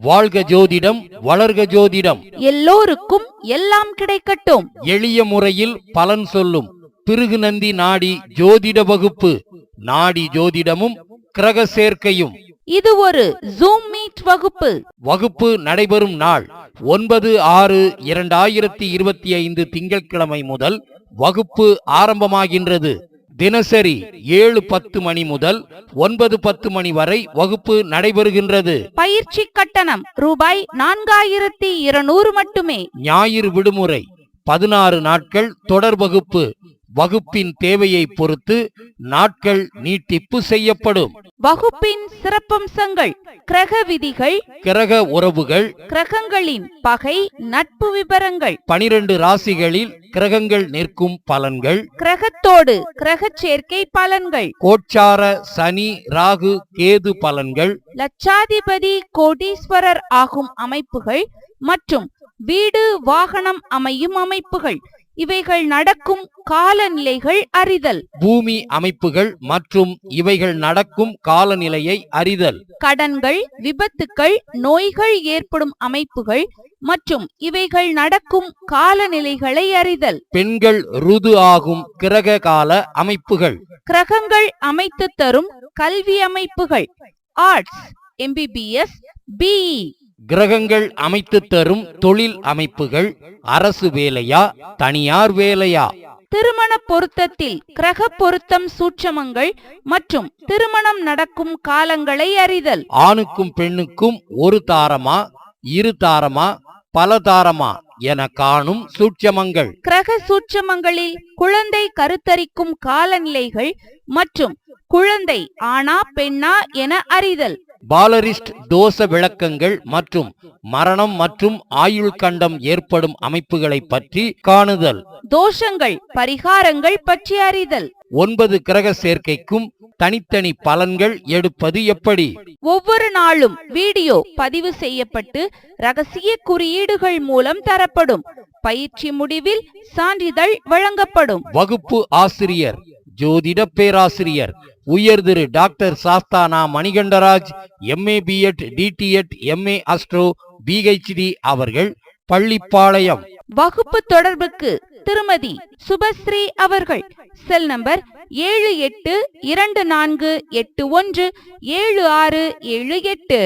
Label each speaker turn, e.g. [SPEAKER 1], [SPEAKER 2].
[SPEAKER 1] வாழ்க ஜோதிடம் வளர்க ஜோதிடம்.
[SPEAKER 2] எல்லோருக்கும் எல்லாம் கிடைக்கட்டும்.
[SPEAKER 1] எளிய முறையில் பலன் சொல்லும். பிருகு நந்தி நாடி ஜோதிட வகுப்பு. நாடி ஜோதிடமும் கிரக சேர்க்கையும்.
[SPEAKER 2] இது ஒரு ஜூம் மீட் வகுப்பு.
[SPEAKER 1] வகுப்பு நடைபெறும் நாள் ஒன்பது ஆறு இரண்டாயிரத்தி இருபத்தி ஐந்து திங்கட்கிழமை முதல் வகுப்பு ஆரம்பமாகின்றது. தினசரி ஏழு பத்து மணி முதல் ஒன்பது பத்து மணி வரை வகுப்பு நடைபெறுகின்றது.
[SPEAKER 2] பயிற்சி கட்டணம் ரூபாய் நான்காயிரத்தி இருநூறு மட்டுமே.
[SPEAKER 1] ஞாயிறு விடுமுறை பதினாறு நாட்கள் தொடர் வகுப்பு வகுப்பின் தேவையை பொறுத்து நாட்கள் நீட்டிப்பு செய்யப்படும்.
[SPEAKER 2] வகுப்பின் சிறப்பம்சங்கள் கிரக விதிகள்
[SPEAKER 1] கிரக உறவுகள்
[SPEAKER 2] கிரகங்களின் பகை நட்பு விவரங்கள்
[SPEAKER 1] பனிரெண்டு ராசிகளில் கிரகங்கள் நிற்கும் பலன்கள்
[SPEAKER 2] கிரகத்தோடு கிரக சேர்க்கை பலன்கள்
[SPEAKER 1] கோச்சார சனி ராகு கேது பலன்கள்
[SPEAKER 2] லட்சாதிபதி கோடீஸ்வரர் ஆகும் அமைப்புகள் மற்றும் வீடு வாகனம் அமையும் அமைப்புகள் இவைகள் நடக்கும் காலநிலைகள் அறிதல்.
[SPEAKER 1] பூமி அமைப்புகள் மற்றும் இவைகள் நடக்கும் காலநிலையை அறிதல்.
[SPEAKER 2] கடன்கள் விபத்துக்கள் நோய்கள் ஏற்படும் அமைப்புகள் மற்றும் இவைகள் நடக்கும் காலநிலைகளை அறிதல்.
[SPEAKER 1] பெண்கள் ருது ஆகும் கிரக கால அமைப்புகள்.
[SPEAKER 2] கிரகங்கள் அமைத்து தரும் கல்வி அமைப்புகள். ஆர்ட்ஸ் எம்பிபிஎஸ் பிஇ
[SPEAKER 1] கிரகங்கள் அமைத்து தரும் தொழில் அமைப்புகள் அரசு வேலையா தனியார் வேலையா?
[SPEAKER 2] திருமண பொருத்தத்தில் கிரக பொருத்தம் சூட்சமங்கள் மற்றும் திருமணம் நடக்கும் காலங்களை அறிதல்.
[SPEAKER 1] ஆணுக்கும் பெண்ணுக்கும் ஒரு தாரமா இரு தாரமா பல தாரமா என காணும் சூட்சமங்கள்.
[SPEAKER 2] கிரக சூட்சமங்களில் குழந்தை கருத்தரிக்கும் காலநிலைகள் மற்றும் குழந்தை ஆணா பெண்ணா என அறிதல்.
[SPEAKER 1] பாலரிஸ்ட் தோச விளக்கங்கள் மற்றும் மரணம் மற்றும் ஆயுள் கண்டம் ஏற்படும் அமைப்புகளை பற்றி காணுதல்.
[SPEAKER 2] தோஷங்கள் பரிகாரங்கள் பற்றி அறிதல்.
[SPEAKER 1] ஒன்பது கிரக சேர்க்கைக்கும் தனித்தனி பலன்கள் எடுப்பது எப்படி?
[SPEAKER 2] ஒவ்வொரு நாளும் வீடியோ பதிவு செய்யப்பட்டு ரகசிய குறியீடுகள் மூலம் தரப்படும். பயிற்சி முடிவில் சான்றிதழ் வழங்கப்படும்.
[SPEAKER 1] வகுப்பு ஆசிரியர். ஜோதிட பேராசிரியர் உயர் திரு doctor Sasthana Manikandaraj MA BEd DTEd MA astro PhD அவர்கள் பள்ளிப்பாளையம்.
[SPEAKER 2] வகுப்பு தொடர்புக்கு திருமதி சுபஸ்ரீ அவர்கள். செல் நம்பர் ஏழு எட்டு இரண்டு நான்கு எட்டு ஒன்று ஏழு ஆறு ஏழு எட்டு.